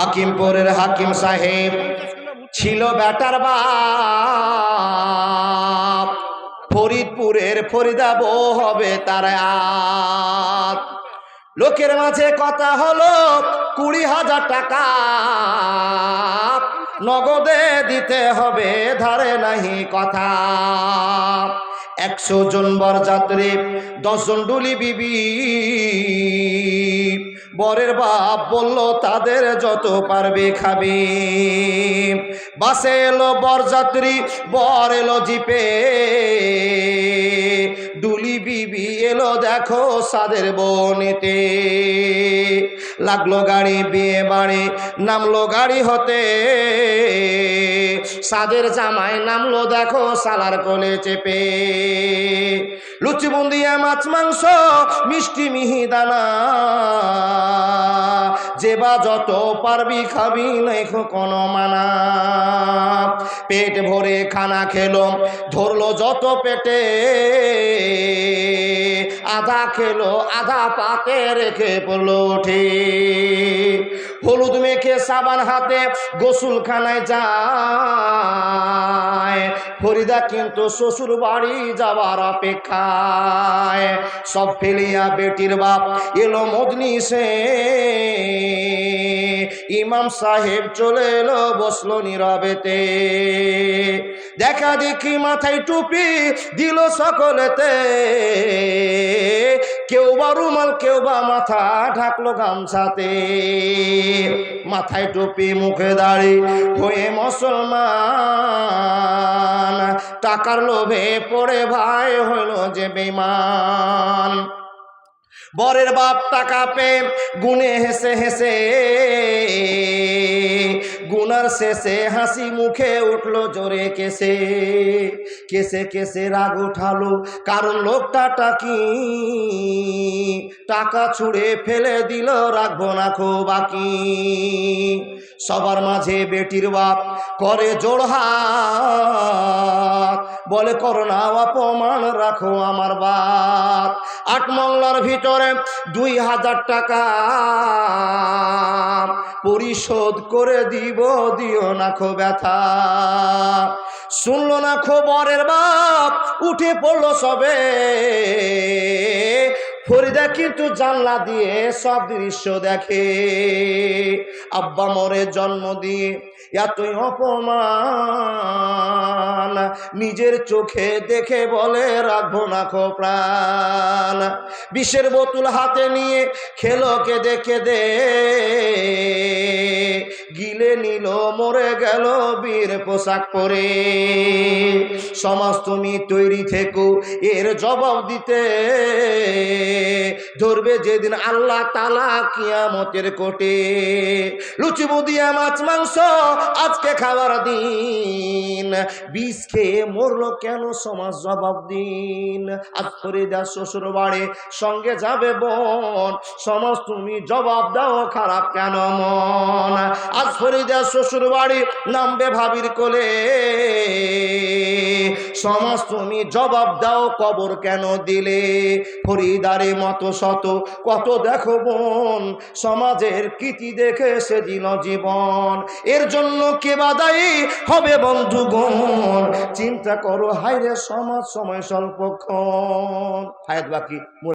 হাকিমপুরের হাকিম সাহেব ছিল বেটার বাপ। ফরিদপুরের ফরিদাব হবে তার লোকের মাঝে কথা হলো কুড়ি হাজার টাকা। নগদে দিতে হবে, ধারে নাহি কথা। একশো জন বরযাত্রী, দশজন ডুলি বিবি। বরের বাপ বলল, তাদের যত পারবে খাবে। বাসে এলো বরযাত্রী বর এলো জিপে। ডুলি বিবি এলো, দেখো সাদের বনেতে। লাগল গাড়ি বিয়ে বাড়ি, নামলো গাড়ি হতে। সাদের জামায় নামলো, দেখো সালার কোলে চেপে। লুচি বুন্দিয়া মাছ, মাংস, মিষ্টি মিহি দানা যে বা যত পারবি খাবি নাই কোনো মানা। পেট ভরে খানা খেলো, ধরলো যত পেটে। আধা খেলো আধা পাতে রেখে পড়ল উঠে। হলুদ মেখে সাবান হাতে গোসুলখানায় যায়। ফরিদা কিন্তু শ্বশুর বাড়ি যাবার অপেক্ষায়। সব ফেলিয়া বেটির বাপ এলো মদনি সে ইমাম সাহেব চলে এলো বসল নীরবেতে। দেখা দেখি মাথায় টুপি দিল সকলেতে। কেউ বা রুমাল, কেউ বা মাথা ঢাকলো গামছাতে। মাথায় টুপি, মুখে দাড়ি হয়ে মুসলমান। টাকার লোভে পড়ে ভাই হইল যে বেমান বরের বাপ টাকা পে গুনে হেসে হেসে। গুনার শেষে হাসি মুখে উঠল জোরে কেসে। কেসে কেসে রাগ উঠালো, কারণ লোকটা টাকি। টাকা ছুঁড়ে ফেলে দিল, রাখব না খো বাকি। সবার মাঝে বেটির বাপ করে জোড়হাত বলে করো না অপমান রাখো আমার বাপ। আট মংলার ভিতরে দুই হাজার টাকা পরিশোধ করে দিব, দিও না খো ব্যথা। শুনলো না খবরের বাপ, উঠে পড়ল সবে। ফরিদা কিন্তু জানলা দিয়ে সব দৃশ্য দেখে। আব্বা মরে জন্ম দিয়ে এতই অপমান নিজের চোখে দেখে বলে, রাখব না খো প্রাণ বিষের বোতল হাতে নিয়ে খেলো দেখে কেঁদে। গিলে নিল, মরে গেল বীর পোশাক পরে। সমাজ তুমি তৈরি থেকো, এর জবাব দিতে। ধরবে যেদিন আল্লাহ তালা কিয়ামতের কোটে। লুচি বুদিয়া মাছ, মাংস, আজকে খাবার দিন। বিষ খেয়ে মরলো কেন? সমাজ জবাব দিন। আজ ফরিদা শ্বশুর বাড়ি, সঙ্গে যাবে বোন। সমাজ তুমি জবাব দাও, খারাপ কেন মন? আজ ফরিদা শ্বশুর বাড়ি নামবে ভাবির কোলে। সমাজ তুমি জবাব দাও, কবর কেন দিলে? ফরিদারে মতো শত, কত দেখো বোন, সমাজের কীতি দেখে সে দিল জীবন। এর জন্য কে বাদাই হবে বন্ধুগণ? চিন্তা করো হাইরে সমাজ, সময় স্বল্পক্ষণ। হায়াত বাকি